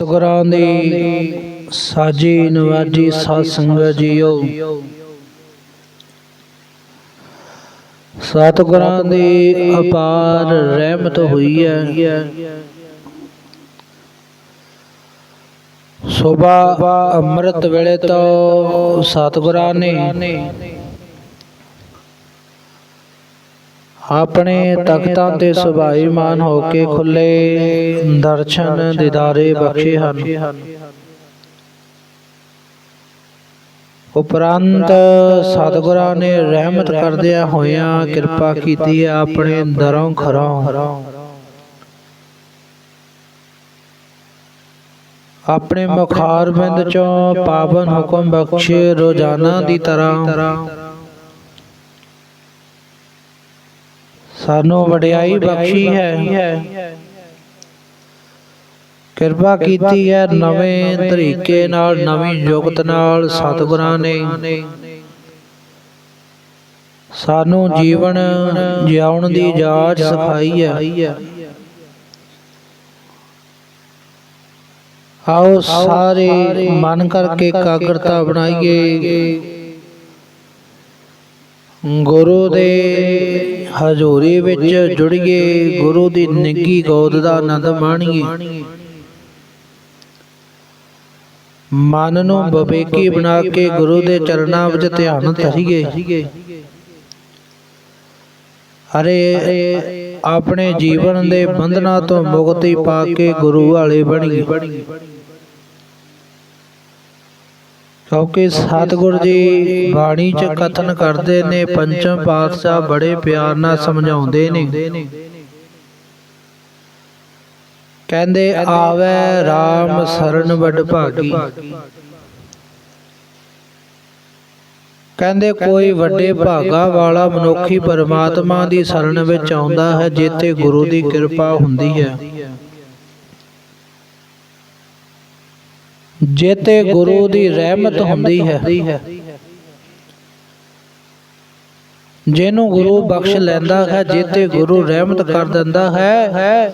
ਸਤਿਗੁਰਾਂ ਦੀ ਸਾਜੀ ਨਵਾਜੀ ਸਾਧ ਸੰਗਤ ਜੀਓ। ਸਤਿਗੁਰਾਂ ਦੀ ਅਪਾਰ ਰਹਿਮਤ ਹੋਈ ਹੈ। ਸਵੇਰ ਅੰਮ੍ਰਿਤ ਵੇਲੇ ਤੋਂ ਸਤਿਗੁਰਾਂ ਨੇ ਆਪਣੇ ਤਖਤਾਂ ਤੇ ਸੁਭਾਈਮਾਨ ਹੋ ਕੇ ਖੁੱਲੇ ਦਰਸ਼ਨ ਦਿਦਾਰੇ ਬਖਸ਼ੇ ਹਨ। ਉਪਰੰਤ ਸਤਿਗੁਰਾਂ ਨੇ ਰਹਿਮਤ ਕਰਦਿਆਂ ਹੋਇਆਂ ਕਿਰਪਾ ਕੀਤੀ ਆਪਣੇ ਦਰੋਂ ਖਰੋਂ ਆਪਣੇ ਮੁਖਾਰ ਬਿੰਦ ਚੋਂ ਪਾਵਨ ਹੁਕਮ ਬਖਸ਼ੇ ਰੋਜ਼ਾਨਾ ਦੀ ਤਰ੍ਹਾਂ ਸਾਨੂੰ ਵਡਿਆਈ ਬਖਸ਼ੀ ਹੈ। ਕਿਰਪਾ ਕੀਤੀ ਹੈ ਨਵੇਂ ਤਰੀਕੇ ਨਾਲ ਨਵੀਂ ਯੁਗਤ ਨਾਲ ਸਤਿਗੁਰਾਂ ਨੇ। ਸਾਨੂੰ ਜੀਵਨ ਜਿਉਣ ਦੀ ਜਾਚ ਸਿਖਾਈ ਹੈ। ਆਓ ਸਾਰੇ ਮਨ ਕਰਕੇ ਇਕਾਗਰਤਾ ਬਣਾਈਏ। ਗੁਰੂ ਦੇ ਹਜ਼ੂਰੀ ਵਿੱਚ ਜੁੜੀਏ ਗੁਰੂ ਦੀ ਨਿੱਗੀ ਗੋਦ ਦਾ ਆਨੰਦ ਮਾਣੀਏ। ਮਨ ਨੂੰ ਬਵੇਕੀ ਬਣਾ ਕੇ ਗੁਰੂ ਦੇ ਚਰਨਾਂ ਵਿੱਚ ਧਿਆਨ ਧਰੀਏ। ਅਰੇ ਆਪਣੇ ਜੀਵਨ ਦੇ ਬੰਧਨਾਂ ਤੋਂ ਮੁਕਤੀ ਪਾ ਕੇ ਗੁਰੂ ਵਾਲੇ ਬਣੀਏ। ਕਿਉਂਕਿ ਸਤਿਗੁਰ ਜੀ ਬਾਣੀ ਚ ਕਥਨ ਕਰਦੇ ਨੇ, ਪੰਚਮ ਪਾਤਸ਼ਾਹ ਬੜੇ ਪਿਆਰ ਨਾਲ ਸਮਝਾਉਂਦੇ ਨੇ। ਕਹਿੰਦੇ, ਆਵੇ RAM ਸਰਨ ਵਡ ਭਾਗੀ ਕਹਿੰਦੇ, ਕੋਈ ਵੱਡੇ ਭਾਗਾ ਵਾਲਾ ਮਨੁੱਖੀ ਪਰਮਾਤਮਾ ਦੀ ਸ਼ਰਨ ਵਿੱਚ ਆਉਂਦਾ ਹੈ, ਜਿੱਥੇ ਗੁਰੂ ਦੀ ਕਿਰਪਾ ਹੁੰਦੀ ਹੈ। ਜਿੱਤੇ ਗੁਰੂ ਦੀ ਰਹਿਮਤ ਹੁੰਦੀ ਹੈ। ਜਿਹਨੂੰ ਗੁਰੂ ਬਖਸ਼ ਲੈਂਦਾ ਹੈ ਜਿੱਤੇ ਗੁਰੂ ਰਹਿਮਤ ਕਰ ਦਿੰਦਾ ਹੈ,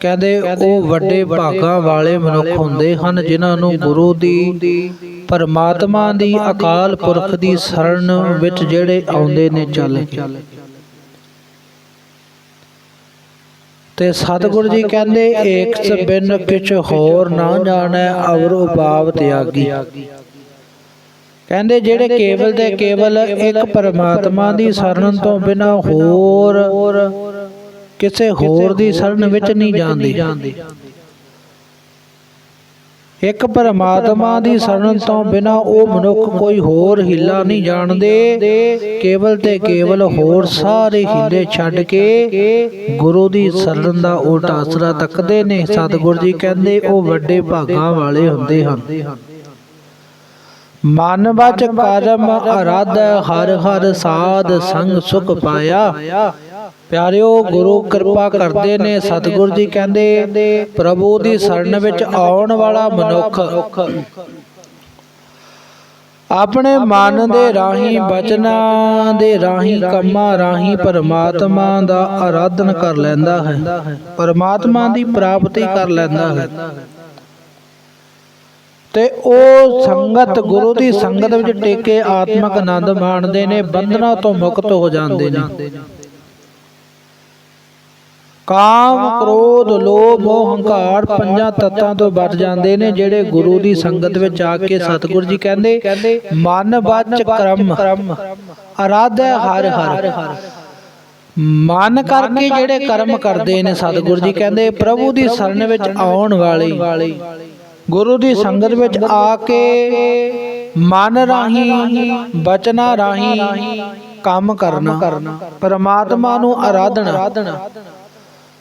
ਕਹਿੰਦੇ ਉਹ ਵੱਡੇ ਭਾਗਾਂ ਵਾਲੇ ਮਨੁੱਖ ਹੁੰਦੇ ਹਨ, ਜਿਨ੍ਹਾਂ ਨੂੰ ਗੁਰੂ ਦੀ, ਪਰਮਾਤਮਾ ਦੀ ਅਕਾਲ ਪੁਰਖ ਦੀ ਸ਼ਰਨ ਵਿੱਚ ਜਿਹੜੇ ਆਉਂਦੇ ਨੇ ਚੱਲ ਕੇ। ਤੇ ਸਤਿਗੁਰੂ ਜੀ ਕਹਿੰਦੇ ਏਕਸ ਬਿਨ ਕਿਛ ਹੋਰ ਨਾ ਜਾਣੈ, ਅਵਰ ਉਪਾਵ ਤਿਆਗੀ। ਕਹਿੰਦੇ, ਜਿਹੜੇ ਕੇਵਲ ਤੇ ਕੇਵਲ ਇੱਕ ਪਰਮਾਤਮਾ ਦੀ ਸ਼ਰਨ ਤੋਂ ਬਿਨਾ ਹੋਰ ਕਿਸੇ ਹੋਰ ਦੀ ਸ਼ਰਨ ਵਿੱਚ ਨਹੀਂ ਜਾਂਦੇ। ਇੱਕ ਪਰਮਾਤਮਾ ਦੀ ਸ਼ਰਨ ਤੋਂ ਬਿਨਾ ਉਹ ਮਨੁੱਖ ਕੋਈ ਹੋਰ ਹਿੱਲਾ ਨਹੀਂ ਜਾਣਦੇ। ਕੇਵਲ ਤੇ ਕੇਵਲ ਹੋਰ ਸਾਰੇ ਹਿੱਲੇ ਛੱਡ ਕੇ ਗੁਰੂ ਦੀ ਸ਼ਰਨ ਦਾ ਉਲਟ ਆਸਰਾ ਤੱਕਦੇ ਨੇ। ਸਤਿਗੁਰ ਜੀ ਕਹਿੰਦੇ, ਉਹ ਵੱਡੇ ਭਾਗਾਂ ਵਾਲੇ ਹੁੰਦੇ ਹਨ। ਮਨ ਵਿੱਚ ਕਰਮ, ਅਰਧ ਹਰ ਹਰ ਸਾਧ ਸੰਗ ਸੁਖ ਪਾਇਆ। ਪਿਆਰਿਓ ਗੁਰੂ ਕਿਰਪਾ ਕਰਦੇ ਨੇ ਸਤਿਗੁਰ ਜੀ ਕਹਿੰਦੇ ਪ੍ਰਭੂ ਦੀ ਸ਼ਰਨ ਵਿੱਚ ਆਉਣ ਵਾਲਾ ਮਨੁੱਖ। ਆਪਣੇ ਮਨ ਦੇ ਰਾਹੀਂ ਬਚਨਾਂ ਦੇ ਰਾਹੀਂ ਕੰਮਾਂ ਰਾਹੀਂ ਪਰਮਾਤਮਾ ਦਾ ਆਰਾਧਨ ਕਰ ਲੈਂਦਾ ਹੈ। ਪਰਮਾਤਮਾ ਦੀ ਪ੍ਰਾਪਤੀ ਕਰ ਲੈਂਦਾ ਹੈ। ਤੇ ਉਹ ਸੰਗਤ ਗੁਰੂ ਦੀ ਸੰਗਤ ਵਿੱਚ ਟੇਕੇ ਆਤਮਿਕ ਆਨੰਦ ਮਾਣਦੇ ਨੇ ਬੰਧਨਾਂ ਤੋਂ ਮੁਕਤ ਹੋ ਜਾਂਦੇ ਨੇ। ਕਾਮ, ਕ੍ਰੋਧ, ਲੋਭ ਮੋਹ ਹੰਕਾਰ ਪੰਜਾਂ ਤੱਤਾਂ ਤੋਂ ਬਚ ਜਾਂਦੇ ਨੇ, ਜਿਹੜੇ ਗੁਰੂ ਦੀ ਸੰਗਤ ਵਿੱਚ ਆ ਕੇ ਸਤਿਗੁਰੂ ਜੀ ਕਹਿੰਦੇ, ਮਨ ਵਿੱਚ ਕਰਮ, ਅਰਾਧ ਹਰ ਹਰ। ਮਨ ਕਰਕੇ ਜਿਹੜੇ ਕਰਮ ਕਰਦੇ ਨੇ ਸਤਿਗੁਰੂ ਜੀ ਕਹਿੰਦੇ, ਪ੍ਰਭੂ ਦੀ ਸ਼ਰਨ ਵਿੱਚ ਆਉਣ ਵਾਲੇ। ਗੁਰੂ ਦੀ ਸੰਗਤ ਵਿੱਚ ਆ ਕੇ ਮਨ ਰਾਹੀਂ, ਬਚਨਾ ਰਾਹੀਂ ਕੰਮ ਕਰਨਾ, ਪਰਮਾਤਮਾ ਨੂੰ ਆਰਾਧਨਾ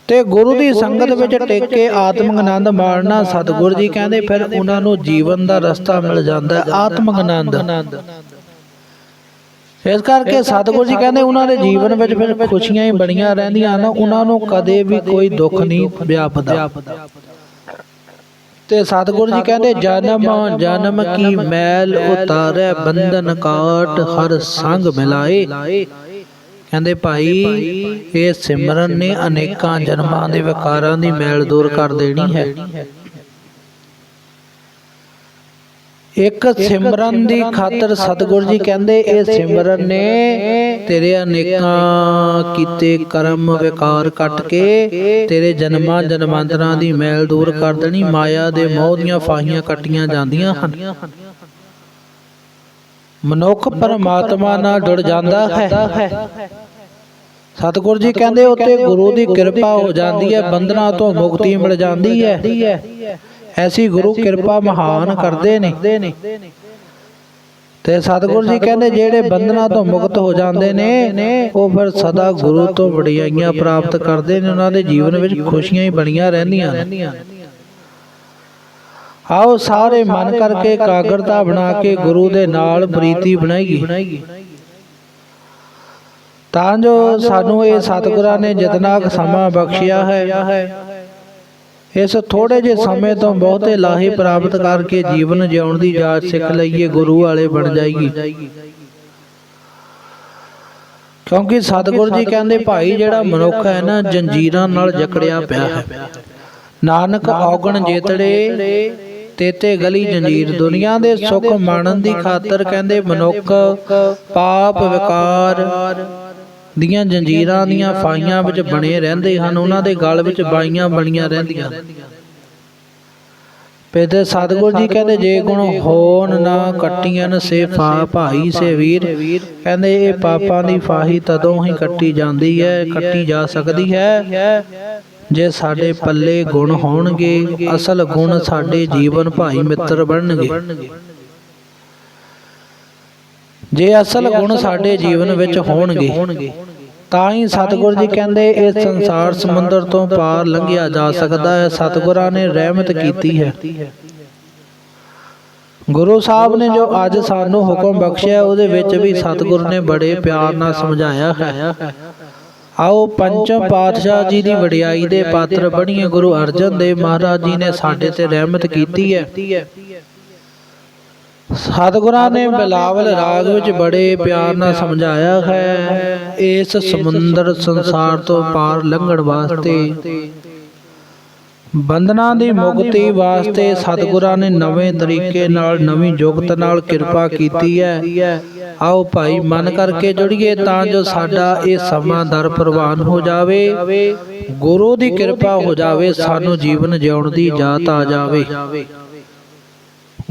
ਤੇ ਗੁਰੂ ਦੀ ਸੰਗਤ ਵਿੱਚ ਟੇਕੇ ਆਤਮਿਕ ਆਨੰਦ ਮਾਣਨਾ ਸਤਿਗੁਰੂ ਜੀ ਕਹਿੰਦੇ ਫਿਰ ਉਹਨਾਂ ਨੂੰ ਜੀਵਨ ਦਾ ਰਸਤਾ ਮਿਲ ਜਾਂਦਾ ਆਤਮਿਕ ਆਨੰਦ ਇਸ ਕਰਕੇ ਸਤਿਗੁਰੂ ਜੀ ਕਹਿੰਦੇ ਉਹਨਾਂ ਦੇ ਜੀਵਨ ਵਿੱਚ ਫਿਰ ਖੁਸ਼ੀਆਂ ਹੀ ਬਣੀਆਂ ਰਹਿੰਦੀਆਂ ਹਨ ਉਹਨਾਂ ਨੂੰ ਕਦੇ ਵੀ ਕੋਈ ਦੁੱਖ ਨਹੀਂ ਵਿਆਪਦਾ। ਤੇ ਸਤਿਗੁਰੂ ਜੀ ਕਹਿੰਦੇ ਜਨਮ ਜਨਮ ਕੀ ਮੈਲ ਉਤਾਰੈ ਬੰਧਨ ਕਾਟ ਹਰ ਸੰਗ ਮਿਲਾਏ। ਕਹਿੰਦੇ ਭਾਈ ਇਹ ਸਿਮਰਨ ਨੇ ਅਨੇਕਾਂ ਜਨਮਾਂ ਦੇ ਵਿਕਾਰਾਂ ਦੀ ਮੈਲ ਦੂਰ ਕਰ ਦੇਣੀ ਹੈ। ਇੱਕ ਸਿਮਰਨ ਦੀ ਖਾਤਰ ਸਤਿਗੁਰੂ ਜੀ ਕਹਿੰਦੇ ਇਹ ਸਿਮਰਨ ਨੇ ਤੇਰੇ ਅਨੇਕਾਂ ਕੀਤੇ ਕਰਮ ਵਿਕਾਰ ਕੱਟ ਕੇ ਤੇਰੇ ਜਨਮਾਂ ਜਨਮਾਂਤਰਾਂ ਦੀ ਮੈਲ ਦੂਰ ਕਰ ਦੇਣੀ। ਮਾਇਆ ਦੇ ਮੋਹ ਦੀਆਂ ਫਾਹੀਆਂ ਕੱਟੀਆਂ ਜਾਂਦੀਆਂ ਹਨ। ਮਨੁੱਖ ਪਰਮਾਤਮਾ ਨਾਲ ਜੁੜ ਜਾਂਦਾ ਹੈ। ਸਤਿਗੁਰੂ ਜੀ ਕਹਿੰਦੇ ਉੱਤੇ ਗੁਰੂ ਦੀ ਕਿਰਪਾ ਹੋ ਜਾਂਦੀ ਹੈ ਬੰਧਨਾਂ ਤੋਂ ਮੁਕਤੀ ਮਿਲ ਜਾਂਦੀ ਹੈ। ਐਸੀ ਗੁਰੂ ਕਿਰਪਾ ਮਹਾਨ ਕਰਦੇ ਨੇ। ਤੇ ਸਤਿਗੁਰੂ ਜੀ ਕਹਿੰਦੇ ਜਿਹੜੇ ਬੰਧਨਾਂ ਤੋਂ ਮੁਕਤ ਹੋ ਜਾਂਦੇ ਨੇ ਉਹ ਫਿਰ ਸਦਾ ਗੁਰੂ ਤੋਂ ਵਡਿਆਈਆਂ ਪ੍ਰਾਪਤ ਕਰਦੇ ਨੇ ਉਹਨਾਂ ਦੇ ਜੀਵਨ ਵਿੱਚ ਖੁਸ਼ੀਆਂ ਹੀ ਬਣੀਆਂ ਰਹਿੰਦੀਆਂ ਨੇ। ਆਓ ਸਾਰੇ ਮਨ ਕਰਕੇ ਕਾਗਰਤਾ ਬਣਾ ਕੇ ਗੁਰੂ ਦੇ ਨਾਲ ਪ੍ਰੀਤੀ ਬਣਾਈਏ। ਤਾਂ ਜੋ ਸਾਨੂੰ ਇਹ ਸਤਿਗੁਰਾਂ ਨੇ ਜਿਤਨਾ ਸਮਾਂ ਬਖਸ਼ਿਆ ਹੈ ਇਸ ਥੋੜੇ ਜਿਹੇ ਸਮੇਂ ਤੋਂ ਬਹੁਤੇ ਲਾਹੇ ਪ੍ਰਾਪਤ ਕਰਕੇ ਜੀਵਨ ਜਿਉਣ ਦੀ ਜਾਚ ਸਿੱਖ ਲਈਏ ਗੁਰੂ ਵਾਲੇ ਬਣ ਜਾਈਏ। ਕਿਉਂਕਿ ਸਤਿਗੁਰੂ ਜੀ ਕਹਿੰਦੇ ਭਾਈ ਜਿਹੜਾ ਮਨੁੱਖ ਹੈ ਨਾ ਜੰਜੀਰਾਂ ਨਾਲ ਜਕੜਿਆ ਪਿਆ ਹੈ। ਨਾਨਕ ਔਗਣ ਜੇਤੜੇ ਤੇਤੇ ਗਲੀ ਜੰਜੀਰ ਦੁਨੀਆ ਦੇ ਸੁੱਖ ਮਾਣਨ ਦੀ ਖਾਤਰ ਕਹਿੰਦੇ ਮਨੁੱਖ ਪਾਪ ਵਿਕਾਰ ਦੀਆਂ ਜੰਜੀਰਾਂ ਦੀਆਂ ਫਾਈਆਂ ਵਿੱਚ ਬਣੇ ਰਹਿੰਦੇ ਹਨ ਉਹਨਾਂ ਦੇ ਗਲ ਵਿੱਚ ਬਾਈਆਂ ਬਣੀਆਂ ਰਹਿੰਦੀਆਂ। ਪੇਦੇ ਸਤਿਗੁਰੂ ਜੀ ਕਹਿੰਦੇ ਜੇ ਗੁਣ ਹੋਣ ਨਾ ਕੱਟੀਆਂ ਸੇ ਫਾ ਭਾਈ ਸੇ ਵੀਰ। ਕਹਿੰਦੇ ਇਹ ਪਾਪਾਂ ਦੀ ਫਾਹੀ ਤਦੋਂ ਹੀ ਕੱਟੀ ਜਾਂਦੀ ਹੈ ਕੱਟੀ ਜਾ ਸਕਦੀ ਹੈ। ਜੇ ਸਾਡੇ ਪੱਲੇ ਗੁਣ ਹੋਣਗੇ ਅਸਲ ਗੁਣ ਸਾਡੇ ਜੀਵਨ ਭਾਈ ਮਿੱਤਰ ਬਣਨਗੇ। ਜੇ ਅਸਲ ਗੁਣ ਸਾਡੇ ਜੀਵਨ ਵਿੱਚ ਹੋਣਗੇ ਤਾਂ ਹੀ ਸਤਿਗੁਰ ਜੀ ਕਹਿੰਦੇ ਇਸ ਸੰਸਾਰ ਸਮੁੰਦਰ ਤੋਂ ਪਾਰ ਲੰਘਿਆ ਜਾ ਸਕਦਾ ਹੈ। ਸਤਿਗੁਰਾਂ ਨੇ ਰਹਿਮਤ ਕੀਤੀ ਹੈ। ਗੁਰੂ ਸਾਹਿਬ ਨੇ ਜੋ ਅੱਜ ਸਾਨੂੰ ਹੁਕਮ ਬਖਸ਼ਿਆ ਉਹਦੇ ਵਿੱਚ ਵੀ ਸਤਿਗੁਰ ਨੇ ਬੜੇ ਪਿਆਰ ਨਾਲ ਸਮਝਾਇਆ ਹੈ। ਆਓ ਪੰਚਮ ਪਾਤਸ਼ਾਹ ਜੀ ਦੀ ਵਡਿਆਈ ਦੇ ਪਾਤਰ ਬਣੀਏ ਗੁਰੂ ਅਰਜਨ ਦੇਵ ਮਹਾਰਾਜ ਜੀ ਨੇ ਸਾਡੇ ਤੇ ਰਹਿਮਤ ਕੀਤੀ ਹੈ। ਸਤਿਗੁਰਾਂ ਨੇ ਬਿਲਾਵਲ ਰਾਗ ਵਿੱਚ ਬੜੇ ਪਿਆਰ ਨਾਲ ਸਮਝਾਇਆ ਹੈ, ਇਸ ਸਮੁੰਦਰ ਸੰਸਾਰ ਤੋਂ ਪਾਰ ਲੰਘਣ ਵਾਸਤੇ। ਬੰਧਨਾਂ ਦੀ ਮੁਕਤੀ ਵਾਸਤੇ ਸਤਿਗੁਰਾਂ ਨੇ ਨਵੇਂ ਤਰੀਕੇ ਨਾਲ ਨਵੀਂ ਜੁਗਤ ਨਾਲ ਕਿਰਪਾ ਕੀਤੀ ਹੈ। ਆਓ ਭਾਈ ਮਨ ਕਰਕੇ ਜੁੜੀਏ ਤਾਂ ਜੋ ਸਾਡਾ ਇਹ ਸਮਾਂ ਦਰ ਪ੍ਰਵਾਨ ਹੋ ਜਾਵੇ। ਗੁਰੂ ਦੀ ਕਿਰਪਾ ਹੋ ਜਾਵੇ ਸਾਨੂੰ ਜੀਵਨ ਜਿਉਣ ਦੀ ਜਾਤ ਆ ਜਾਵੇ।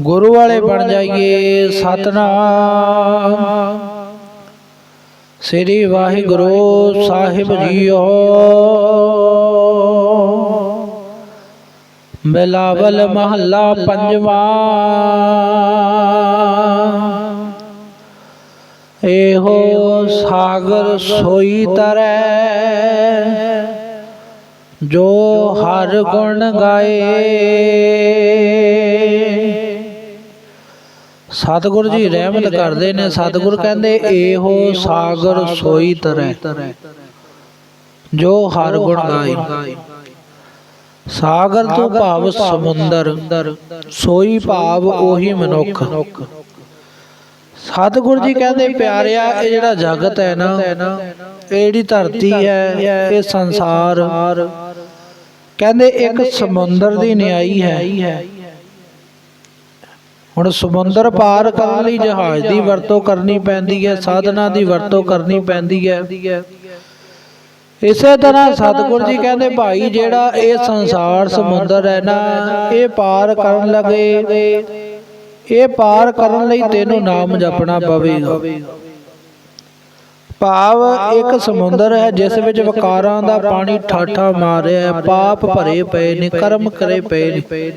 ਗੁਰੂ ਵਾਲੇ ਬਣ ਜਾਈਏ ਸਤਨਾਮ। ਸ੍ਰੀ ਵਾਹਿਗੁਰੂ ਸਾਹਿਬ ਜੀਓ। ਬਿਲਾਵਲ ਮਹੱਲਾ ਪੰਜਵਾ। ਇਹੋ ਸਾਗਰ ਸੋਈ ਤਰੈ ਜੋ ਹਰ ਗੁਣ ਗਾਏ। ਸਤਿਗੁਰੂ ਜੀ ਰਹਿਮਤ ਕਰਦੇ ਨੇ ਸਤਿਗੁਰ ਕਹਿੰਦੇ ਇਹੋ ਸਾਗਰ ਸੋਈ ਤਰੈ ਜੋ ਹਰ ਗੁਣ ਗਾਏ। ਸਾਗਰ ਤੋਂ ਭਾਵ ਸਮੁੰਦਰ ਸੋਈ ਭਾਵ ਉਹੀ ਮਨੁੱਖ। ਸਤਿਗੁਰੂ ਜੀ ਕਹਿੰਦੇ ਪਿਆਰਿਆ ਇਹ ਜਿਹੜਾ ਜਗਤ ਹੈ ਨਾ ਇਹ ਜਿਹੜੀ ਧਰਤੀ ਹੈ ਇਹ ਸੰਸਾਰ। ਕਹਿੰਦੇ ਇੱਕ ਸਮੁੰਦਰ ਦੀ ਨਿਆਈ ਹੈ। ਹੁਣ ਸਮੁੰਦਰ ਪਾਰ ਕਰਨ ਲਈ ਜਹਾਜ਼ ਦੀ ਵਰਤੋਂ ਕਰਨੀ ਪੈਂਦੀ ਹੈ ਸਾਧਨਾ ਦੀ ਵਰਤੋਂ ਕਰਨੀ ਪੈਂਦੀ ਹੈ। ਇਸੇ ਤਰ੍ਹਾਂ ਸਤਿਗੁਰ ਜੀ ਕਹਿੰਦੇ, ਭਾਈ ਜਿਹੜਾ ਇਹ ਸੰਸਾਰ ਸਮੁੰਦਰ ਹੈ ਨਾ, ਇਹ ਪਾਰ ਕਰਨ ਲਗੇ, ਇਹ ਪਾਰ ਕਰਨ ਲਈ ਤੈਨੂੰ ਨਾਮ ਜਪਣਾ ਪਵੇਗਾ। ਭਾਵ ਇੱਕ ਸਮੁੰਦਰ ਹੈ, ਜਿਸ ਵਿੱਚ ਵਿਕਾਰਾਂ ਦਾ ਪਾਣੀ ਠਾਠਾ ਮਾਰ ਰਿਹਾ ਹੈ, ਪਾਪ ਭਰੇ ਪਏ ਨੇ, ਕਰਮ ਕਰੇ ਪਏ ਨੇ।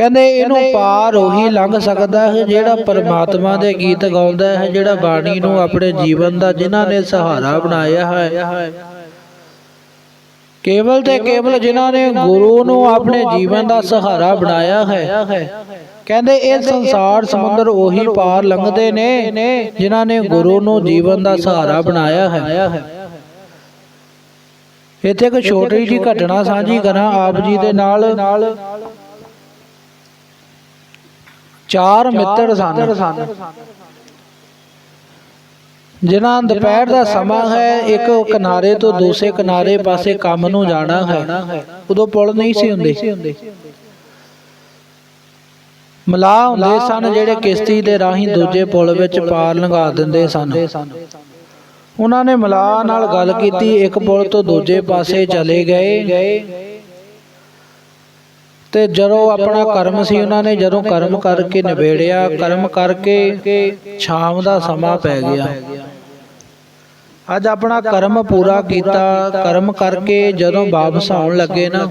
ਕਹਿੰਦੇ ਇਹਨੂੰ ਪਾਰ ਉਹੀ ਲੰਘ ਸਕਦਾ ਹੈ ਜਿਹੜਾ ਪਰਮਾਤਮਾ ਦੇ ਗੀਤ ਗਾਉਂਦਾ ਹੈ ਜਿਹੜਾ ਬਾਣੀ ਨੂੰ ਆਪਣੇ ਜੀਵਨ ਦਾ ਜਿਨ੍ਹਾਂ ਨੇ ਸਹਾਰਾ ਬਣਾਇਆ ਹੈ। ਕੇਵਲ ਤੇ ਕੇਵਲ ਜਿਨ੍ਹਾਂ ਨੇ ਗੁਰੂ ਨੂੰ ਆਪਣੇ ਜੀਵਨ ਦਾ ਸਹਾਰਾ ਬਣਾਇਆ ਹੈ। ਕਹਿੰਦੇ ਇਹ ਸੰਸਾਰ ਸਮੁੰਦਰ ਉਹੀ ਪਾਰ ਲੰਘਦੇ ਨੇ ਜਿਨ੍ਹਾਂ ਨੇ ਗੁਰੂ ਨੂੰ ਜੀਵਨ ਦਾ ਸਹਾਰਾ ਬਣਾਇਆ ਹੈ। ਇੱਥੇ ਇੱਕ ਛੋਟੀ ਜਿਹੀ ਘਟਨਾ ਸਾਂਝੀ ਕਰਾਂ ਆਪ ਜੀ ਦੇ ਨਾਲ ਚਾਰ ਮਿੱਤਰ ਸਨ। ਜਿਨ੍ਹਾਂ ਦੁਪਹਿਰ ਦਾ ਸਮਾਂ ਹੈ ਇੱਕ ਕਿਨਾਰੇ ਤੋਂ ਦੂਸਰੇ ਕਿਨਾਰੇ ਪਾਸੇ ਕੰਮ ਨੂੰ ਜਾਣਾ ਹੈ। ਉਦੋਂ ਪੁਲ ਨਹੀਂ ਸੀ ਹੁੰਦੇ। ਮਲਾਹ ਹੁੰਦੇ ਸਨ ਜਿਹੜੇ ਕਿਸ਼ਤੀ ਦੇ ਰਾਹੀਂ ਦੂਜੇ ਪੁਲ ਵਿੱਚ ਪਾਰ ਲੰਘਾ ਦਿੰਦੇ ਸਨ। ਉਹਨਾਂ ਨੇ ਮਲਾਹ ਨਾਲ ਗੱਲ ਕੀਤੀ ਇੱਕ ਪੁਲ ਤੋਂ ਦੂਜੇ ਪਾਸੇ ਚਲੇ ਗਏ। ਤੇ ਜਦੋਂ ਆਪਣਾ ਕਰਮ ਸੀ ਉਹਨਾਂ ਨੇ ਜਦੋਂ ਕਰਮ ਕਰਕੇ ਨਿਬੇੜਿਆ, ਕਰਮ ਕਰਕੇ ਸ਼ਾਮ ਦਾ ਸਮਾਂ ਪੈ ਗਿਆ। ਅੱਜ ਆਪਣਾ ਕਰਮ ਪੂਰਾ ਕੀਤਾ, ਕਰਮ ਕਰਕੇ ਜਦੋਂ ਵਾਪਸ ਆਉਣ ਲੱਗੇ ਨਾ,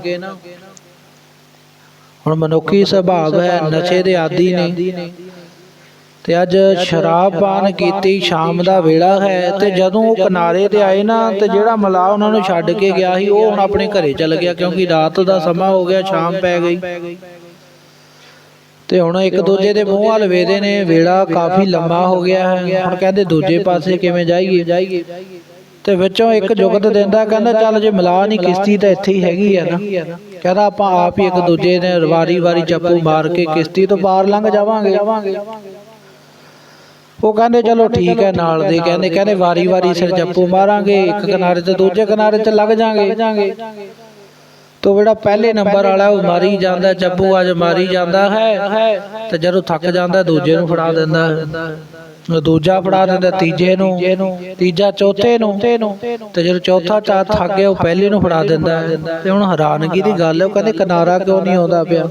ਹੁਣ ਮਨੁੱਖੀ ਸੁਭਾਅ ਹੈ, ਨਸ਼ੇ ਦੇ ਆਦੀ ਨੇ। ਤੇ ਅੱਜ ਸ਼ਰਾਬ ਪਾਨ ਕੀਤੀ, ਸ਼ਾਮ ਦਾ ਵੇਲਾ ਹੈ ਤੇ ਜਦੋਂ ਉਹ ਕਿਨਾਰੇ ਤੇ ਆਏ ਨਾ, ਤੇ ਜਿਹੜਾ ਮਲਾਹ ਉਹਨਾਂ ਨੂੰ ਛੱਡ ਕੇ ਗਿਆ ਸੀ, ਉਹ ਹੁਣ ਆਪਣੇ ਘਰੇ ਚਲ ਗਿਆ ਕਿਉਂਕਿ ਰਾਤ ਦਾ ਸਮਾਂ ਹੋ ਗਿਆ, ਸ਼ਾਮ ਪੈ ਗਈ। ਤੇ ਹੁਣ ਇੱਕ ਦੂਜੇ ਦੇ ਮੂੰਹ ਵੱਲ ਵੇਦੇ ਨੇ, ਵੇਲਾ ਕਾਫੀ ਲੰਮਾ ਹੋ ਗਿਆ ਹੈ। ਹੁਣ ਕਹਿੰਦੇ ਦੂਜੇ ਪਾਸੇ ਕਿਵੇਂ ਜਾਈਏ? ਤੇ ਵਿੱਚੋਂ ਇੱਕ ਜੁਗਤ ਦਿੰਦਾ, ਕਹਿੰਦਾ ਚੱਲ ਜੇ ਮਲਾਹ ਨਹੀਂ ਕਿਸ਼ਤੀ ਤਾਂ ਇੱਥੇ ਹੀ ਹੈਗੀ ਆ ਨਾ। ਕਹਿੰਦਾ ਆਪਾਂ ਆਪ ਹੀ ਇੱਕ ਦੂਜੇ ਨੇ ਵਾਰੀ ਵਾਰੀ ਚੱਪੂ ਮਾਰ ਕੇ ਕਿਸ਼ਤੀ ਤੋਂ ਪਾਰ ਲੰਘ ਜਾਵਾਂਗੇ। ਉਹ ਕਹਿੰਦੇ ਚਲੋ ਠੀਕ ਹੈ ਨਾਲ ਦੇ ਕਹਿੰਦੇ ਕਹਿੰਦੇ ਵਾਰੀ ਵਾਰੀ ਸਿਰ ਚੱਪੂ ਮਾਰਾਂਗੇ ਇੱਕ ਕਿਨਾਰੇ ਤੇ ਦੂਜੇ ਕਿਨਾਰੇ ਤੇ ਲੱਗ ਜਾਾਂਗੇ। ਤੋ ਜਿਹੜਾ ਪਹਿਲੇ ਨੰਬਰ ਵਾਲਾ ਉਹ ਮਾਰੀ ਜਾਂਦਾ ਚੱਪੂ ਅੱਜ ਮਾਰੀ ਜਾਂਦਾ ਹੈ। ਤੇ ਜਦੋਂ ਥੱਕ ਜਾਂਦਾ ਦੂਜੇ ਨੂੰ ਫੜਾ ਦਿੰਦਾ ਦੂਜਾ ਫੜਾ ਦਿੰਦਾ ਤੀਜੇ ਨੂੰ। ਤੀਜਾ ਚੌਥੇ ਨੂੰ। ਤੇ ਜਦੋਂ ਚੌਥਾ ਚਾ ਥੱਕ ਗਿਆ ਉਹ ਪਹਿਲੇ ਨੂੰ ਫੜਾ ਦਿੰਦਾ ਤੇ ਹੁਣ ਹੈਰਾਨਗੀ ਦੀ ਗੱਲ ਹੈ ਉਹ ਕਹਿੰਦੇ ਕਿਨਾਰਾ ਕਿਉਂ ਨਹੀਂ ਆਉਂਦਾ ਪਿਆ?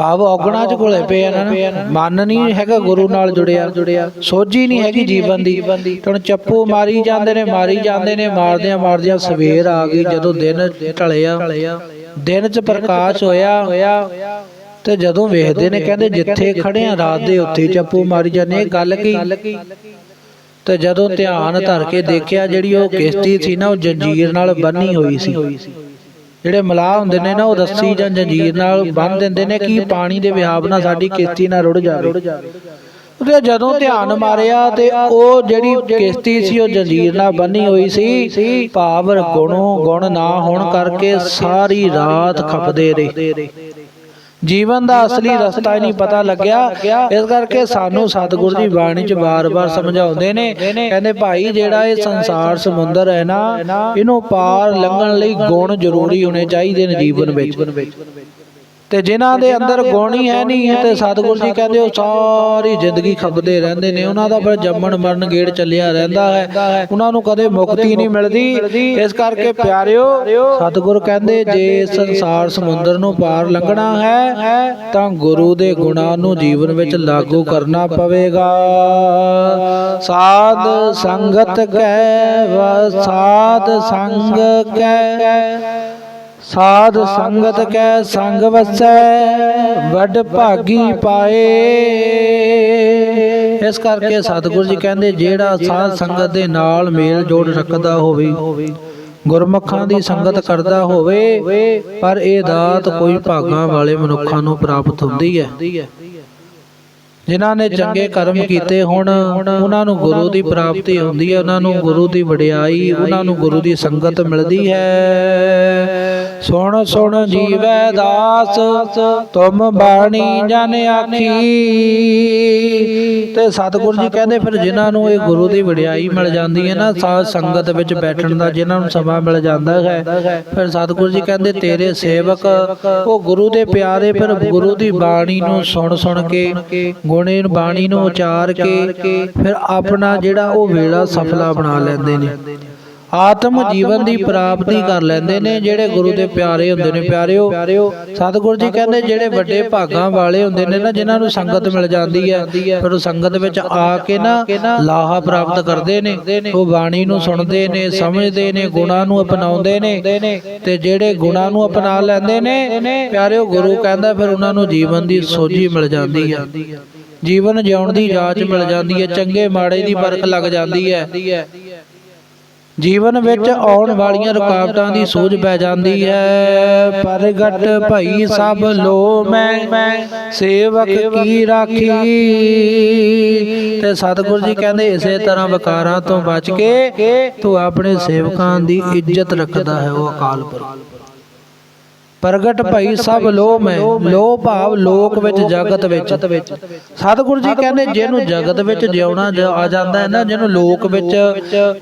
ਭਾਵ ਔਗਣਾ ਚ ਕੋਲੇ ਪਏ ਆ ਨਾ। ਮਨ ਨਹੀਂ ਹੈਗਾ ਗੁਰੂ ਨਾਲ ਜੁੜਿਆ। ਸੋਝੀ ਨਹੀਂ ਹੈਗੀ ਜੀਵਨ ਦੀ। ਹੁਣ ਚੱਪੂ ਮਾਰੀ ਜਾਂਦੇ ਨੇ, ਮਾਰੀ ਜਾਂਦੇ ਨੇ, ਮਾਰਦਿਆਂ ਮਾਰਦਿਆਂ ਸਵੇਰ ਆ ਗਈ, ਜਦੋਂ ਦਿਨ ਢਲਿਆ ਦਿਨ ਚ ਪ੍ਰਕਾਸ਼ ਹੋਇਆ ਤੇ ਜਦੋਂ ਵੇਖਦੇ ਨੇ, ਕਹਿੰਦੇ ਜਿੱਥੇ ਖੜਿਆ ਰਾਤ ਦੇ ਉੱਥੇ ਚੱਪੂ ਮਾਰੀ ਜਾਂਦੇ ਗੱਲ ਕੀ? ਤੇ ਜਦੋਂ ਧਿਆਨ ਧਰ ਕੇ ਦੇਖਿਆ, ਜਿਹੜੀ ਉਹ ਕਿਸ਼ਤੀ ਸੀ ਨਾ, ਉਹ ਜੰਜੀਰ ਨਾਲ ਬੰਨੀ ਹੋਈ ਸੀ। ਜਿਹੜੇ ਮਲਾਹ ਹੁੰਦੇ ਨੇ ਨਾ ਉਹ ਰੱਸੀ ਜਾਂ ਜੰਜੀਰ ਨਾਲ ਬੰਨ ਦਿੰਦੇ ਨੇ ਕਿ ਪਾਣੀ ਦੇ ਵਿਹਾਬ ਨਾਲ ਸਾਡੀ ਕਿਸ਼ਤੀ ਨਾ ਰੁੜ ਜਾਵੇ। ਤੇ ਜਦੋਂ ਧਿਆਨ ਮਾਰਿਆ ਤੇ ਉਹ ਜਿਹੜੀ ਕਿਸ਼ਤੀ ਸੀ ਉਹ ਜੰਜੀਰ ਨਾਲ ਬੰਨੀ ਹੋਈ ਸੀ। ਭਾਵ ਗੁਣੋਂ ਗੁਣ ਨਾ ਹੋਣ ਕਰਕੇ ਸਾਰੀ ਰਾਤ ਖਪਦੇ ਰਹੇ। ਜੀਵਨ ਦਾ ਅਸਲੀ ਰਸਤਾ ਹੀ ਨਹੀਂ ਪਤਾ ਲੱਗਿਆ। ਇਸ ਕਰਕੇ ਸਾਨੂੰ ਸਤਿਗੁਰੂ ਦੀ ਬਾਣੀ ਚ ਬਾਰ-ਬਾਰ ਸਮਝਾਉਂਦੇ ਨੇ। ਕਹਿੰਦੇ ਭਾਈ ਜਿਹੜਾ ਇਹ ਸੰਸਾਰ ਸਮੁੰਦਰ ਹੈ ਨਾ ਇਹਨੂੰ ਪਾਰ ਲੰਘਣ ਲਈ ਗੁਣ ਜ਼ਰੂਰੀ ਹੋਣੇ ਚਾਹੀਦੇ ਨੇ ਜੀਵਨ ਵਿੱਚ। ਤੇ ਜਿਨ੍ਹਾਂ ਦੇ ਅੰਦਰ ਗੁਣ ਹੀ ਹੈ ਨਹੀਂ ਤੇ ਸਤਿਗੁਰੂ ਜੀ ਕਹਿੰਦੇ ਉਹ ਸਾਰੀ ਜ਼ਿੰਦਗੀ ਖਪਦੇ ਰਹਿੰਦੇ ਨੇ ਉਹਨਾਂ ਦਾ ਫਿਰ ਜੰਮਣ ਮਰਨ ਗੇੜ ਚੱਲਿਆ ਰਹਿੰਦਾ ਹੈ। ਉਹਨਾਂ ਨੂੰ ਕਦੇ ਮੁਕਤੀ ਨਹੀਂ ਮਿਲਦੀ। ਇਸ ਕਰਕੇ ਪਿਆਰਿਓ ਸਤਿਗੁਰ ਕਹਿੰਦੇ ਜੇ ਸੰਸਾਰ ਸਮੁੰਦਰ ਨੂੰ ਪਾਰ ਲੰਘਣਾ ਹੈ ਤਾਂ ਗੁਰੂ ਦੇ ਗੁਣਾਂ ਨੂੰ ਜੀਵਨ ਵਿੱਚ ਲਾਗੂ ਕਰਨਾ ਪਵੇਗਾ। ਸਾਧ ਸੰਗਤ ਕੈ ਵਾ ਸਾਧ ਸੰਗ ਕੈ। ਸਾਧ ਸੰਗਤ ਕੈ ਸੰਗ ਵਸੈ, ਵੱਡ ਭਾਗੀ ਪਾਏ। ਇਸ ਕਰਕੇ ਸਤਿਗੁਰੂ ਜੀ ਕਹਿੰਦੇ, ਜਿਹੜਾ ਸਾਧ ਸੰਗਤ ਦੇ ਨਾਲ ਮੇਲ ਜੋੜ ਰੱਖਦਾ ਹੋਵੇ, ਗੁਰਮੁਖਾਂ ਦੀ ਸੰਗਤ ਕਰਦਾ ਹੋਵੇ, ਪਰ ਇਹ ਦਾਤ ਕੋਈ ਭਾਗਾਂ ਵਾਲੇ ਮਨੁੱਖਾਂ ਨੂੰ ਪ੍ਰਾਪਤ ਹੁੰਦੀ ਹੈ। ਜਿਨ੍ਹਾਂ ਨੇ ਚੰਗੇ ਕਰਮ ਕੀਤੇ ਹੁਣ ਉਹਨਾਂ ਨੂੰ ਗੁਰੂ ਦੀ ਪ੍ਰਾਪਤੀ ਹੁੰਦੀ ਹੈ ਉਹਨਾਂ ਨੂੰ ਗੁਰੂ ਦੀ ਵਡਿਆਈ ਉਹਨਾਂ ਨੂੰ ਗੁਰੂ ਦੀ ਸੰਗਤ ਮਿਲਦੀ ਹੈ। ਸੁਣ ਸੁਣ ਜੀਵੈ ਦਾਸ ਤੁਮ ਬਾਣੀ ਜਨ ਆਖੀ। ਤੇ ਸਤਿਗੁਰੂ ਜੀ ਕਹਿੰਦੇ ਫਿਰ ਜਿਨ੍ਹਾਂ ਨੂੰ ਇਹ ਗੁਰੂ ਦੀ ਵਡਿਆਈ ਮਿਲ ਜਾਂਦੀ ਹੈ ਨਾ ਸਾਧ ਸੰਗਤ ਵਿੱਚ ਬੈਠਣ ਦਾ ਜਿਨ੍ਹਾਂ ਨੂੰ ਸਮਾਂ ਮਿਲ ਜਾਂਦਾ ਹੈ। ਫਿਰ ਸਤਿਗੁਰੂ ਜੀ ਕਹਿੰਦੇ ਤੇਰੇ ਸੇਵਕ ਉਹ ਗੁਰੂ ਦੇ ਪਿਆਰੇ ਫਿਰ ਗੁਰੂ ਦੀ ਬਾਣੀ ਨੂੰ ਸੁਣ ਸੁਣ ਕੇ ਗੁਣੇ ਬਾਣੀ ਨੂੰ ਉਚਾਰ ਕੇ ਫਿਰ ਆਪਣਾ ਜਿਹੜਾ ਉਹ ਵੇਲਾ ਸਫਲਾ ਬਣਾ ਲੈਂਦੇ ਨੇ। ਆਤਮ ਜੀਵਨ ਦੀ ਪ੍ਰਾਪਤੀ ਕਰ ਲੈਂਦੇ ਨੇ ਜਿਹੜੇ ਗੁਰੂ ਦੇ ਪਿਆਰੇ ਹੁੰਦੇ ਨੇ। ਪਿਆਰਿਓ ਸਤਿਗੁਰੂ ਜੀ ਕਹਿੰਦੇ ਜਿਹੜੇ ਵੱਡੇ ਭਾਗਾਂ ਵਾਲੇ ਹੁੰਦੇ ਨੇ ਨਾ ਜਿਨ੍ਹਾਂ ਨੂੰ ਸੰਗਤ ਮਿਲ ਜਾਂਦੀ ਹੈ ਫਿਰ ਉਹ ਸੰਗਤ ਵਿੱਚ ਆ ਕੇ ਨਾ ਲਾਹਾ ਪ੍ਰਾਪਤ ਕਰਦੇ ਨੇ। ਉਹ ਬਾਣੀ ਨੂੰ ਸੁਣਦੇ ਨੇ ਸਮਝਦੇ ਨੇ ਗੁਣਾਂ ਨੂੰ ਅਪਣਾਉਂਦੇ ਨੇ ਤੇ ਜਿਹੜੇ ਗੁਣਾਂ ਨੂੰ ਅਪਣਾ ਲੈਂਦੇ ਨੇ ਪਿਆਰਿਓ ਗੁਰੂ ਕਹਿੰਦਾ ਫਿਰ ਉਹਨਾਂ ਨੂੰ ਜੀਵਨ ਦੀ ਸੋਝੀ ਮਿਲ ਜਾਂਦੀ ਹੈ ਜੀਵਨ ਜਿਉਣ ਦੀ ਜਾਂਚ ਮਿਲ ਜਾਂਦੀ ਹੈ ਚੰਗੇ ਮਾੜੇ ਦੀ ਪਰਖ ਲੱਗ ਜਾਂਦੀ ਹੈ। ਜੀਵਨ ਵਿੱਚ ਆਉਣ ਵਾਲੀਆਂ ਰੁਕਾਵਟਾਂ ਦੀ ਸੋਝ ਪੈ ਜਾਂਦੀ ਹੈ। ਪ੍ਰਗਟ ਭਈ ਸਭ ਲੋ ਮੈਂ ਸੇਵਕ ਕੀ ਰਾਖੀ? ਤੇ ਸਤਿਗੁਰੂ ਜੀ ਕਹਿੰਦੇ ਇਸੇ ਤਰ੍ਹਾਂ ਵਿਕਾਰਾਂ ਤੋਂ ਬਚ ਕੇ ਤੂੰ ਆਪਣੇ ਸੇਵਕਾਂ ਦੀ ਇੱਜ਼ਤ ਰੱਖਦਾ ਹੈ ਉਹ ਅਕਾਲ ਪੁਰਖ। ਪ੍ਰਗਟ ਭਈ ਸਭ ਲੋਹ ਮੈਂ ਲੋਹ ਭਾਵ ਲੋਕ ਵਿੱਚ ਜਗਤ ਵਿੱਚ। ਸਤਿਗੁਰੂ ਜੀ ਕਹਿੰਦੇ ਜਿਹਨੂੰ ਜਗਤ ਵਿੱਚ ਜਿਉਣਾ ਆ ਜਾਂਦਾ ਹੈ ਨਾ ਜਿਹਨੂੰ ਲੋਕ ਵਿੱਚ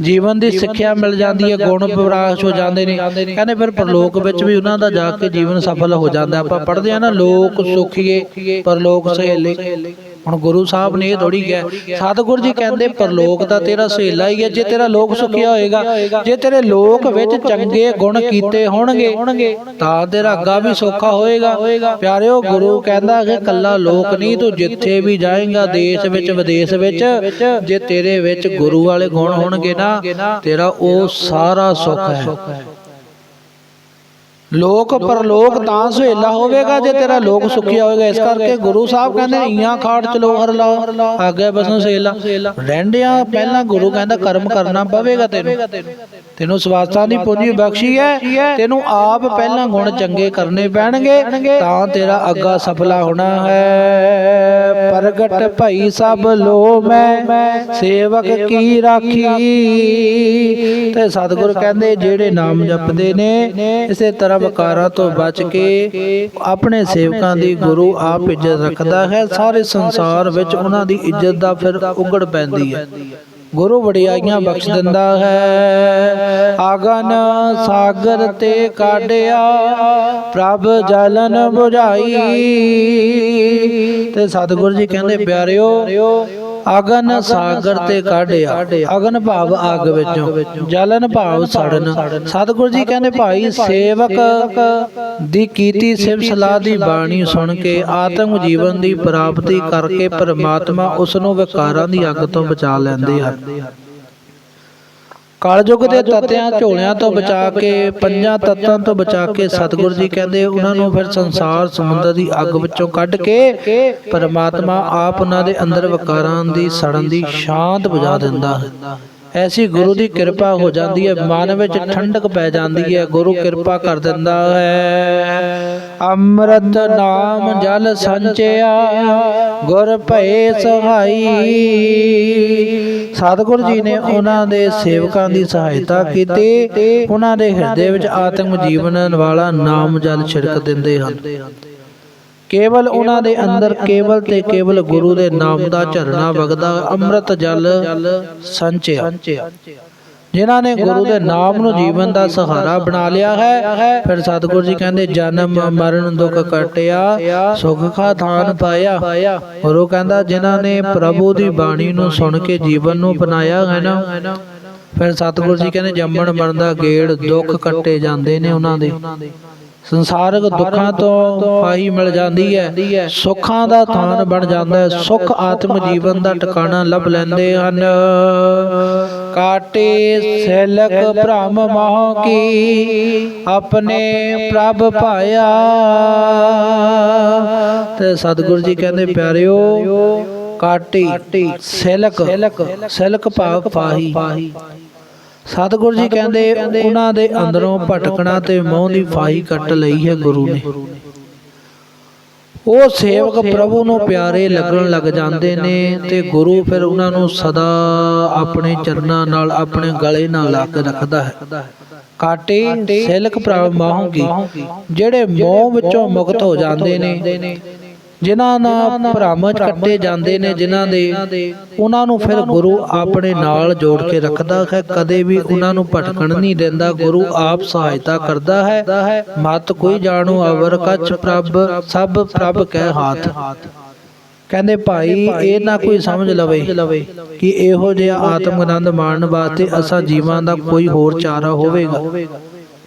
ਜੀਵਨ ਦੀ ਸਿੱਖਿਆ ਮਿਲ ਜਾਂਦੀ ਹੈ ਗੁਣ ਵਿਰਾਸ਼ ਹੋ ਜਾਂਦੇ ਨੇ। ਕਹਿੰਦੇ ਫਿਰ ਪਰਲੋਕ ਵਿੱਚ ਵੀ ਉਹਨਾਂ ਦਾ ਜਾ ਕੇ ਜੀਵਨ ਸਫਲ ਹੋ ਜਾਂਦਾ। ਆਪਾਂ ਪੜ੍ਹਦੇ ਆ ਨਾ ਲੋਕ ਸੁਖੀਏ ਪਰਲੋਕ ਸਹੇਲੇ। ਹੁਣ ਗੁਰੂ ਸਾਹਿਬ ਨੇ ਇਹ ਥੋੜੀ ਕਿਹਾ ਸਤਿਗੁਰੂ ਜੀ ਕਹਿੰਦੇ ਪਰਲੋਕ ਦਾ ਤੇਰਾ ਸਹੇਲਾ ਹੀ ਹੈ ਜੇ ਤੇਰਾ ਲੋਕ ਸੁਖਿਆ ਹੋਏਗਾ ਜੇ ਤੇਰੇ ਲੋਕ ਵਿੱਚ ਚੰਗੇ ਗੁਣ ਕੀਤੇ ਹੋਣਗੇ ਤਾਂ ਤੇਰਾ ਅੱਗਾ ਵੀ ਸੌਖਾ ਹੋਏਗਾ। ਪਿਆਰਿਓ ਗੁਰੂ ਕਹਿੰਦਾ ਕਿ ਕੱਲਾ ਲੋਕ ਨਹੀਂ ਤੂੰ ਜਿੱਥੇ ਵੀ ਜਾਏਗਾ ਦੇਸ਼ ਵਿੱਚ ਵਿਦੇਸ਼ ਵਿੱਚ ਜੇ ਤੇਰੇ ਵਿੱਚ ਗੁਰੂ ਵਾਲੇ ਗੁਣ ਹੋਣਗੇ ਨਾ ਤੇਰਾ ਉਹ ਸਾਰਾ ਸੁੱਖ ਹੈ। ਲੋਕ ਪਰਲੋਕ ਤਾਂ ਸੁਹੇਲਾ ਹੋਵੇਗਾ ਜੇ ਤੇਰਾ ਲੋਕ ਸੁਖਿਆ ਹੋਵੇਗਾ। ਇਸ ਕਰਕੇ ਗੁਰੂ ਸਾਹਿਬ ਕਹਿੰਦੇ ਇਆਂ ਖਾੜ ਚਲੋ ਹਰ ਲਾ ਅੱਗੇ ਬਸੋਂ ਸਹੇਲਾ। ਰਹਿੰਦਿਆਂ ਪਹਿਲਾਂ ਗੁਰੂ ਕਹਿੰਦਾ ਕਰਮ ਕਰਨਾ ਪਵੇਗਾ ਤੈਨੂੰ। ਤੈਨੂੰ। ਸਵਾਸਾਂ ਦੀ ਪੂੰਜੀ ਬਖਸ਼ੀ ਹੈ। ਤੈਨੂੰ ਆਪ ਪਹਿਲਾਂ ਗੁਣ ਚੰਗੇ ਕਰਨੇ ਪੈਣਗੇ। ਤਾਂ ਤੇਰਾ ਅੱਗਾ ਸਫਲਾ ਹੋਣਾ ਹੈ। ਪ੍ਰਗਟ ਭਈ ਸਭ ਲੋ ਮੈਂ। ਸੇਵਕ ਕੀ ਰਾਖੀ? ਤੇ ਸਤਿਗੁਰ ਕਹਿੰਦੇ ਜਿਹੜੇ ਨਾਮ ਜਪਦੇ ਨੇ ਇਸੇ ਤਰ੍ਹਾਂ ਵਕਾਰਾਂ ਤੋਂ ਬਚ ਕੇ ਆਪਣੇ ਸੇਵਕਾਂ ਦੀ ਗੁਰੂ ਆਪ ਇੱਜ਼ਤ ਰੱਖਦਾ ਹੈ। ਸਾਰੇ ਸੰਸਾਰ ਵਿੱਚ ਉਹਨਾਂ ਦੀ ਇੱਜ਼ਤ ਦਾ ਫਿਰ ਉਗੜ ਪੈਂਦੀ ਹੈ। ਗੁਰੂ ਵਡਿਆਈਆਂ ਬਖਸ਼ ਦਿੰਦਾ ਹੈ। ਆਗਨ ਸਾਗਰ ਤੇ ਕਾਢਿਆ, ਪ੍ਰਭ ਜਲਨ 부ਝਾਈ ਤੇ ਸਤਿਗੁਰੂ ਜੀ ਕਹਿੰਦੇ, ਪਿਆਰਿਓ ਅਗਨ ਸਾਗਰ ਤੇ ਕਾਢਿਆ। ਅਗਨ ਭਾਵ ਅੱਗ ਵਿੱਚੋਂ। ਜਲਨ ਭਾਵ ਸੜਨ। ਸਤਿਗੁਰੂ ਜੀ ਕਹਿੰਦੇ ਭਾਈ ਸੇਵਕ ਦੀ ਕੀਤੀ ਸਿਵ ਸਲਾਹ ਦੀ ਬਾਣੀ ਸੁਣ ਕੇ ਆਤਮ ਜੀਵਨ ਦੀ ਪ੍ਰਾਪਤੀ ਕਰਕੇ ਪਰਮਾਤਮਾ ਉਸ ਨੂੰ ਵਿਕਾਰਾਂ ਦੀ ਅੱਗ ਤੋਂ ਬਚਾ ਲੈਂਦੇ ਹਨ। ਕਲਯੁਗ ਦੇ ਤੱਤਿਆਂ ਝੋਲਿਆਂ ਤੋਂ ਬਚਾ ਕੇ ਪੰਜਾਂ ਤੱਤਾਂ ਤੋਂ ਬਚਾ ਕੇ ਸਤਿਗੁਰੂ ਜੀ ਕਹਿੰਦੇ ਉਹਨਾਂ ਨੂੰ ਫਿਰ ਸੰਸਾਰ ਸਮੁੰਦਰ ਦੀ ਅੱਗ ਵਿੱਚੋਂ ਕੱਢ ਕੇ ਪਰਮਾਤਮਾ ਆਪ ਉਹਨਾਂ ਦੇ ਅੰਦਰ ਵਿਕਾਰਾਂ ਦੀ ਸੜਨ ਦੀ ਸ਼ਾਂਤ ਬੁਝਾ ਦਿੰਦਾ। ਹੈ ਐਸੀ ਗੁਰੂ ਦੀ ਕਿਰਪਾ ਹੋ ਜਾਂਦੀ ਹੈ ਮਨ ਵਿੱਚ ਠੰਡਕ ਪੈ ਜਾਂਦੀ ਹੈ ਗੁਰੂ ਕਿਰਪਾ ਕਰ ਦਿੰਦਾ ਹੈ। ਅੰਮ੍ਰਿਤ ਨਾਮ ਜਲ ਸੰਚਿਆ ਗੁਰ ਭਏ ਸਹਾਈ। ਸਤਿਗੁਰੂ ਜੀ ਨੇ ਉਹਨਾਂ ਦੇ ਸੇਵਕਾਂ ਦੀ ਸਹਾਇਤਾ ਕੀਤੀ। ਉਹਨਾਂ ਦੇ ਹਿਰਦੇ ਵਿੱਚ ਆਤਮ ਜੀਵਨ ਵਾਲਾ ਨਾਮ ਜਲ ਛਿੜਕ ਦਿੰਦੇ ਹਨ। ਕੇਵਲ ਉਹਨਾਂ ਦੇ ਅੰਦਰ ਕੇਵਲ ਤੇ ਕੇਵਲ ਗੁਰੂ ਦੇ ਨਾਮ ਦਾ ਝਰਨਾ ਵਗਦਾ ਅੰਮ੍ਰਿਤ ਜਲ ਸੰਚਿਆ। ਜਿਨ੍ਹਾਂ ਨੇ ਗੁਰੂ ਦੇ ਨਾਮ ਨੂੰ ਜੀਵਨ ਦਾ ਸਹਾਰਾ ਬਣਾ ਲਿਆ ਹੈ। ਫਿਰ ਸਤਿਗੁਰੂ ਜੀ ਕਹਿੰਦੇ ਜਨਮ ਮਰਨ ਦੁੱਖ ਕਟਿਆ ਸੁਖ ਖਾ ਥਾਨ ਪਾਇਆ। ਗੁਰੂ ਕਹਿੰਦਾ ਜਿਨ੍ਹਾਂ ਨੇ ਪ੍ਰਭੂ ਦੀ ਬਾਣੀ ਨੂੰ ਸੁਣ ਕੇ ਜੀਵਨ ਨੂੰ ਬਣਾਇਆ ਹੈ ਨਾ ਫਿਰ ਸਤਿਗੁਰੂ ਜੀ ਕਹਿੰਦੇ ਜੰਮਣ ਮਰਨ ਦਾ ਗੇੜ ਦੁੱਖ ਕੱਟੇ ਜਾਂਦੇ ਨੇ ਉਹਨਾਂ ਦੇ। ਸੰਸਾਰਿਕ ਦੁੱਖਾਂ ਤੋਂ ਫਾਹੀ ਮਿਲ ਜਾਂਦੀ ਹੈ। ਸੁੱਖਾਂ ਦਾ ਥਾਨ ਬਣ ਜਾਂਦਾ ਹੈ। ਸੁੱਖ ਆਤਮ ਜੀਵਨ ਦਾ ਟਿਕਾਣਾ ਲੱਭ ਲੈਂਦੇ ਹਨ। ਕਾਟੇ ਸੈਲਕ ਭ੍ਰਮ ਮੋਹ ਕੀ? ਆਪਣੇ ਪ੍ਰਭ ਪਾਇਆ ਤੇ ਸਤਿਗੁਰੂ ਜੀ ਕਹਿੰਦੇ ਪਿਆਰਿਓ ਕਾਟੀ ਸੈਲਕ ਸੈਲਕ ਭਾਵ ਫਾਹੀ ਸਤਿਗੁਰੂ ਜੀ ਕਹਿੰਦੇ ਉਹਨਾਂ ਦੇ ਅੰਦਰੋਂ ਭਟਕਣਾ ਤੇ ਮੋਹ ਦੀ ਫਾਹੀ ਕੱਟ ਲਈ ਹੈ ਗੁਰੂ ਨੇ। ਉਹ ਸੇਵਕ ਪ੍ਰਭੂ ਨੂੰ ਪਿਆਰੇ ਲੱਗਣ ਲੱਗ ਜਾਂਦੇ ਨੇ ਤੇ ਗੁਰੂ ਫਿਰ ਉਹਨਾਂ ਨੂੰ ਸਦਾ ਆਪਣੇ ਚਰਨਾਂ ਨਾਲ ਆਪਣੇ ਗਲੇ ਨਾਲ ਲਾ ਕੇ ਰੱਖਦਾ ਹੈ। ਕਾਟੇ ਸਿਲਕ ਪ੍ਰਭ ਮਾਹੂ ਕੀ ਜਿਹੜੇ ਮੋਹ ਵਿੱਚੋਂ ਮੁਕਤ ਹੋ ਜਾਂਦੇ ਨੇ ਜਿਨ੍ਹਾਂ ਨਾਲ ਭਰਮ ਕੱਟੇ ਜਾਂਦੇ ਨੇ, ਜਿਨ੍ਹਾਂ ਦੇ ਉਹਨਾਂ ਨੂੰ ਫਿਰ ਗੁਰੂ ਆਪਣੇ ਨਾਲ ਜੋੜ ਕੇ ਰੱਖਦਾ ਹੈ। ਕਦੇ ਵੀ ਉਹਨਾਂ ਨੂੰ ਭਟਕਣ ਨਹੀਂ ਦਿੰਦਾ। ਗੁਰੂ ਆਪ ਸਹਾਇਤਾ ਕਰਦਾ ਹੈ। ਮਤ ਕੋਈ ਜਾਣੂ, ਅਵਰ ਕਛ ਪ੍ਰਭ, ਸਭ ਪ੍ਰਭ ਕੈ ਹਾਥ। ਕਹਿੰਦੇ ਭਾਈ, ਇਹ ਨਾ ਕੋਈ ਸਮਝ ਲਵੇ ਕਿ ਇਹੋ ਜਿਹਾ ਆਤਮ ਆਨੰਦ ਮਾਣਨ ਵਾਸਤੇ ਅਸਾਂ ਜੀਵਾਂ ਦਾ ਕੋਈ ਹੋਰ ਚਾਰਾ ਹੋਵੇਗਾ।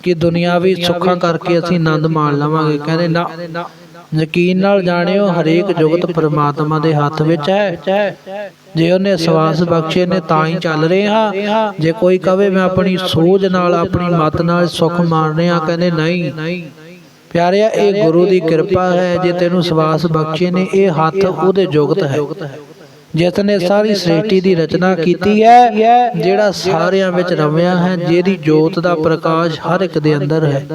ਕਿ ਦੁਨਿਆਵੀ ਸੁੱਖਾਂ ਕਰਕੇ ਅਸੀਂ ਆਨੰਦ ਮਾਣ ਲਵਾਂਗੇ। ਕਹਿੰਦੇ ਨਾ ਯਕੀਨ ਨਾਲ ਜਾਣਿਓ, ਹਰੇਕ ਜੁਗਤ ਪਰਮਾਤਮਾ ਦੇ ਹੱਥ ਵਿੱਚ ਹੈ। ਜੇ ਉਹਨੇ ਸਵਾਸ ਬਖਸ਼ੇ ਨੇ ਤਾਂ ਹੀ ਚੱਲ ਰਹੇ। ਹਾਂ ਜੇ ਕੋਈ ਕਵੇ, ਮੈਂ ਆਪਣੀ ਸੋਝ ਨਾਲ, ਆਪਣੀ ਮਤ ਨਾਲ ਸੁੱਖ ਮਾਣ ਰਿਹਾ, ਕਹਿੰਦੇ ਨਹੀਂ। ਪਿਆਰਿਆ, ਇਹ ਗੁਰੂ ਦੀ ਕਿਰਪਾ ਹੈ। ਜੇ ਤੈਨੂੰ ਸਵਾਸ ਬਖਸ਼ੇ ਨੇ, ਇਹ ਹੱਥ ਉਹਦੇ ਜੁਗਤ ਹੈ। ਜਿਸ ਨੇ ਸਾਰੀ ਸ੍ਰਿਸ਼ਟੀ ਦੀ ਰਚਨਾ ਕੀਤੀ ਹੈ, ਜਿਹੜਾ ਸਾਰਿਆਂ ਵਿੱਚ ਰਮਿਆ ਹੈ, ਜਿਹਦੀ ਜੋਤ ਦਾ ਪ੍ਰਕਾਸ਼ ਹਰ ਇੱਕ ਦੇ ਅੰਦਰ ਹੈ।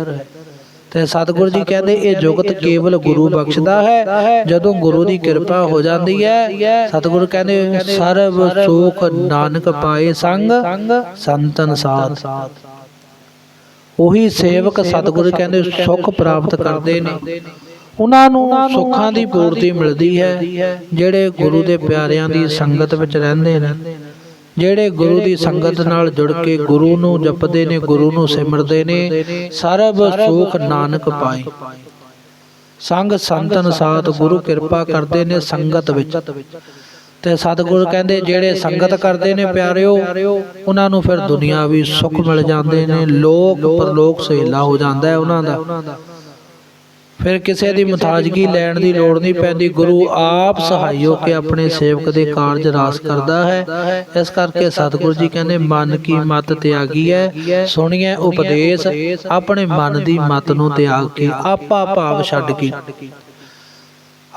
ਤੇ ਸਤਿਗੁਰੂ ਜੀ ਕਹਿੰਦੇ ਇਹ ਜੁਗਤ ਕੇਵਲ ਗੁਰੂ ਬਖਸ਼ਦਾ ਹੈ। ਜਦੋਂ ਗੁਰੂ ਦੀ ਕਿਰਪਾ ਹੋ ਜਾਂਦੀ ਹੈ ਸਤਿਗੁਰੂ ਕਹਿੰਦੇ ਸਰਬ ਸੁਖ ਨਾਨਕ ਪਾਏ ਸੰਗ ਸੰਤਨ ਸਾਥ। ਉਹੀ ਸੇਵਕ ਸਤਿਗੁਰੂ ਕਹਿੰਦੇ ਸੁੱਖ ਪ੍ਰਾਪਤ ਕਰਦੇ ਨੇ। ਉਹਨਾਂ ਨੂੰ ਸੁੱਖਾਂ ਦੀ ਪੂਰਤੀ ਮਿਲਦੀ ਹੈ ਜਿਹੜੇ ਗੁਰੂ ਦੇ ਪਿਆਰਿਆਂ ਦੀ ਸੰਗਤ ਵਿੱਚ ਰਹਿੰਦੇ ਨੇ। ਜਿਹੜੇ ਗੁਰੂ ਦੀ ਸੰਗਤ ਨਾਲ ਜੁੜ ਕੇ ਗੁਰੂ ਨੂੰ ਜਪਦੇ ਨੇ ਗੁਰੂ ਨੂੰ ਸਿਮਰਦੇ ਨੇ ਸਰਬ ਸੁਖ ਨਾਨਕ ਪਾਏ। ਸੰਗ ਸੰਤਨ ਸਾਥ ਗੁਰੂ ਕਿਰਪਾ ਕਰਦੇ ਨੇ ਸੰਗਤ ਵਿੱਚ। ਤੇ ਸਤਿਗੁਰ ਕਹਿੰਦੇ ਜਿਹੜੇ ਸੰਗਤ ਕਰਦੇ ਨੇ ਪਿਆਰਿਓ ਉਹਨਾਂ ਨੂੰ ਫਿਰ ਦੁਨਿਆਵੀ ਸੁੱਖ ਮਿਲ ਜਾਂਦੇ ਨੇ ਲੋਕ ਪਰਲੋਕ ਸਹੇਲਾ ਹੋ ਜਾਂਦਾ ਹੈ ਉਹਨਾਂ ਦਾ। ਫਿਰ ਕਿਸੇ ਦੀ ਮੁਤਾਜਗੀ ਲੈਣ ਦੀ ਲੋੜ ਨਹੀਂ ਪੈਂਦੀ। ਗੁਰੂ ਆਪ ਸਹਾਈ ਹੋ ਕੇ ਆਪਣੇ ਸੇਵਕ ਦੇ ਕਾਰਜ ਰਾਸ ਕਰਦਾ ਹੈ। ਇਸ ਕਰਕੇ ਸਤਿਗੁਰੂ ਜੀ ਕਹਿੰਦੇ, ਮਨ ਕੀ ਮਤ ਤਿਆਗੀ ਹੈ ਸੁਣੀਏ ਉਪਦੇਸ਼। ਆਪਣੇ ਮਨ ਦੀ ਮਤ ਨੂੰ ਤਿਆਗ ਕੇ ਆਪਾ ਭਾਵ ਛੱਡ ਕੇ।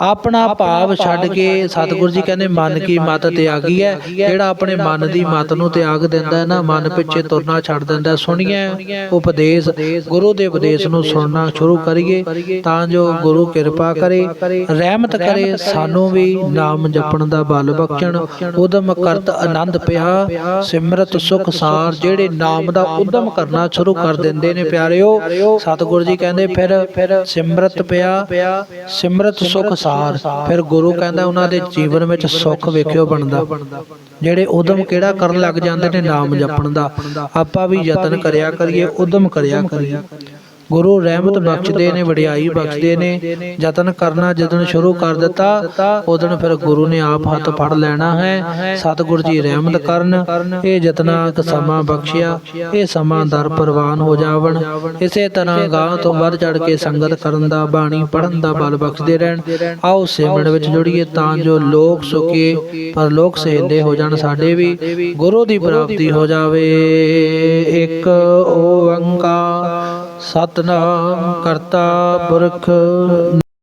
ਆਪਣਾ ਭਾਵ ਛੱਡ ਕੇ ਸਤਿਗੁਰੂ ਜੀ ਕਹਿੰਦੇ ਮਨ ਕੀ ਮਤ ਤਿਆਗੀ ਹੈ? ਜਿਹੜਾ ਆਪਣੇ ਮਨ ਦੀ ਮਤ ਨੂੰ ਤਿਆਗ ਦਿੰਦਾ ਹੈ ਨਾ ਮਨ ਪਿੱਛੇ ਤੁਰਨਾ ਛੱਡ ਦਿੰਦਾ। ਸੁਣੀਏ ਉਪਦੇਸ਼ ਗੁਰੂ ਦੇ ਉਪਦੇਸ਼ ਨੂੰ ਸੁਣਨਾ ਸ਼ੁਰੂ ਕਰੀਏ ਤਾਂ ਜੋ ਗੁਰੂ ਕਿਰਪਾ ਕਰੇ ਰਹਿਮਤ ਕਰੇ ਸਾਨੂੰ ਵੀ ਨਾਮ ਜਪਣ ਦਾ ਬਲ ਬਖਸ਼ਣ ਉਦਮ ਕਰਤ ਆਨੰਦ ਪਿਆ ਸਿਮਰਤ ਸੁਖ ਸਾਰ ਜਿਹੜੇ ਨਾਮ ਦਾ ਉਦਮ ਕਰਨਾ ਸ਼ੁਰੂ ਕਰ ਦਿੰਦੇ ਨੇ ਪਿਆਰਿਓ ਸਤਿਗੁਰੂ ਜੀ ਕਹਿੰਦੇ ਫਿਰ ਸਿਮਰਤ ਪਿਆ ਸਿਮਰਤ ਸੁਖ ਸਾਰ ਫਿਰ ਗੁਰੂ ਕਹਿੰਦਾ ਉਹਨਾਂ ਦੇ ਜੀਵਨ ਵਿੱਚ ਸੁੱਖ ਵੇਖਿਓ ਬਣਦਾ। ਜਿਹੜੇ ਉਦਮ ਕਿਹੜਾ ਕਰਨ ਲੱਗ ਜਾਂਦੇ ਨੇ ਨਾਮ ਜਪਣ ਦਾ। ਆਪਾਂ ਵੀ ਯਤਨ ਕਰਿਆ ਕਰੀਏ, ਉਦਮ ਕਰਿਆ ਕਰੀਏ। ਗੁਰੂ ਰਹਿਮਤ ਬਖਸ਼ਦੇ ਨੇ, ਵਡਿਆਈ ਬਖਸ਼ਦੇ ਨੇ, ਯਤਨ ਕਰਨਾ ਜਦੋਂ ਸ਼ੁਰੂ ਕਰ ਦਿੱਤਾ ਉਦੋਂ ਫਿਰ ਗੁਰੂ ਨੇ ਆਪ ਹੱਥ ਫੜ ਲੈਣਾ ਹੈ। ਸਤਿਗੁਰੂ ਜੀ ਰਹਿਮਤ ਕਰਨ, ਇਹ ਯਤਨਾ ਸਮਾਂ ਬਖਸ਼ਿਆ, ਇਹ ਸਮਾਂ ਦਰ ਪ੍ਰਵਾਨ ਹੋ ਜਾਵਣ। ਇਸੇ ਤਰ੍ਹਾਂ ਗਾਂ ਤੋਂ ਵੱਧ ਚੜ ਕੇ ਸੰਗਤ ਕਰਨ ਦਾ ਬਾਣੀ ਪੜਨ ਦਾ ਬਲ ਬਖਸ਼ਦੇ ਰਹਿਣ। ਆਓ ਸਿਮਰਨ ਵਿੱਚ ਜੁੜੀਏ ਤਾਂ ਜੋ ਲੋਕ ਸੁਖੀ ਪਰ ਲੋਕ ਸਹਿਲੇ ਹੋ ਜਾਣ ਸਾਡੇ ਵੀ। ਗੁਰੂ ਦੀ ਪ੍ਰਾਪਤੀ ਹੋ ਜਾਵੇ, ਇੱਕ ਓੰਕਾਰ। ਸਤਨਾਮ ਕਰਤਾ ਪੁਰਖ